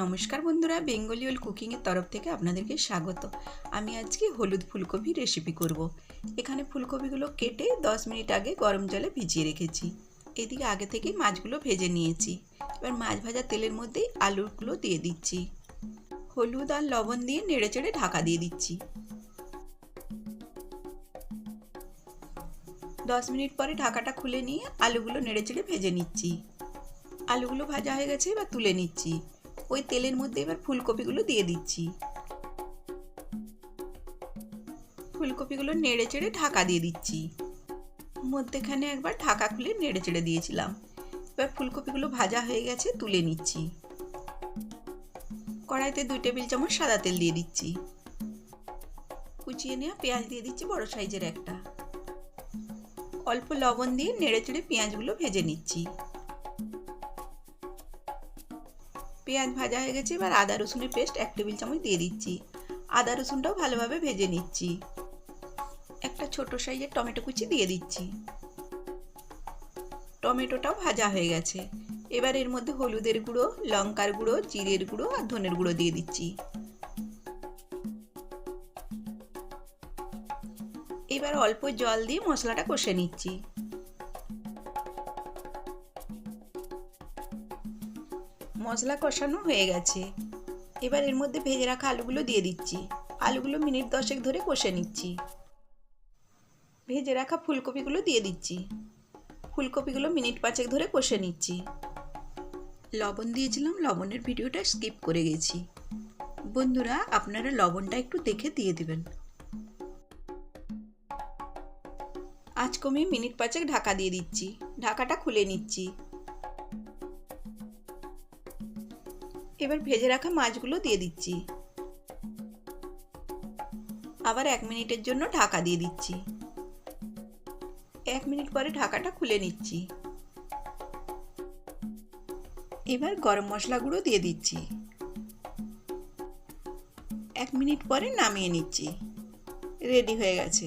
নমস্কার বন্ধুরা, বেঙ্গলি ওল কুকিংয়ের তরফ থেকে আপনাদেরকে স্বাগত। আমি আজকে হলুদ ফুলকপি রেসিপি করব। এখানে ফুলকপিগুলো কেটে 10 মিনিট আগে গরম জলে ভিজিয়ে রেখেছি। এদিকে আগে থেকেই মাছগুলো ভেজে নিয়েছি। এবার মাছ ভাজা তেলের মধ্যেই আলুগুলো দিয়ে দিচ্ছি। হলুদ আর লবণ দিয়ে নেড়ে চেড়ে ঢাকা দিয়ে দিচ্ছি। দশ মিনিট পরে ঢাকাটা খুলে নিয়ে আলুগুলো নেড়ে চেড়ে ভেজে নিচ্ছি। আলুগুলো ভাজা হয়ে গেছে, এবার তুলে নিচ্ছি। ওই তেলের মধ্যে এবার ফুলকপিগুলো দিয়ে দিচ্ছি। ফুলকপিগুলো নেড়ে চেড়ে ঢাকা দিয়ে দিচ্ছি। মধ্যেখানে একবার ঢাকা খুলে নেড়ে চেড়ে দিয়েছিলাম। এবার ফুলকপিগুলো ভাজা হয়ে গেছে তুলে নিচ্ছি। কড়াইতে দুই টেবিল চামচ সাদা তেল দিয়ে দিচ্ছি। কুচিয়ে নেওয়া পেঁয়াজ দিয়ে দিচ্ছি বড় সাইজের একটা। অল্প লবণ দিয়ে নেড়ে চেড়ে পেঁয়াজগুলো ভেজে নিচ্ছি। পেঁয়াজ ভাজা হয়ে গেছে, এবার আদা, রসুনের পেস্ট এক টেবিল চামচ দিয়ে দিচ্ছি। আদা, রসুনটাও ভালোভাবে ভেজে নিচ্ছি। একটা ছোট সাইজের টমেটো কুচি দিয়ে দিচ্ছি। টমেটোটাও ভাজা হয়ে গেছে। এবার এর মধ্যে হলুদের গুঁড়ো, লঙ্কার গুঁড়ো, জিরের গুঁড়ো আর ধনের গুঁড়ো দিয়ে দিচ্ছি। এবার অল্প জল দিয়ে মশলাটা কষে নিচ্ছি। মশলা কষানো হয়ে গেছে। এবার এর মধ্যে ভেজে রাখা আলুগুলো দিয়ে দিচ্ছি। আলুগুলো মিনিট দশেক ধরে কষে নিচ্ছি। ভেজে রাখা ফুলকপিগুলো দিয়ে দিচ্ছি। ফুলকপিগুলো মিনিট পাঁচেক ধরে কষে নিচ্ছি। লবণ দিয়েছিলাম, লবণের ভিডিওটা স্কিপ করে গেছি। বন্ধুরা, আপনারা লবণটা একটু দেখে দিয়ে দেবেন। আজ কমিয়ে মিনিট পাঁচেক ঢাকা দিয়ে দিচ্ছি। ঢাকাটা খুলে নিচ্ছি। এবার ভেজে রাখা মাছগুলো দিয়ে দিচ্ছি। আবার এক মিনিটের জন্য ঢাকা দিয়ে দিচ্ছি। এক মিনিট পরে ঢাকাটা খুলে নিচ্ছি। এবার গরম মশলা গুঁড়ো দিয়ে দিচ্ছি। এক মিনিট পরে নামিয়ে নিচ্ছি। রেডি হয়ে গেছে।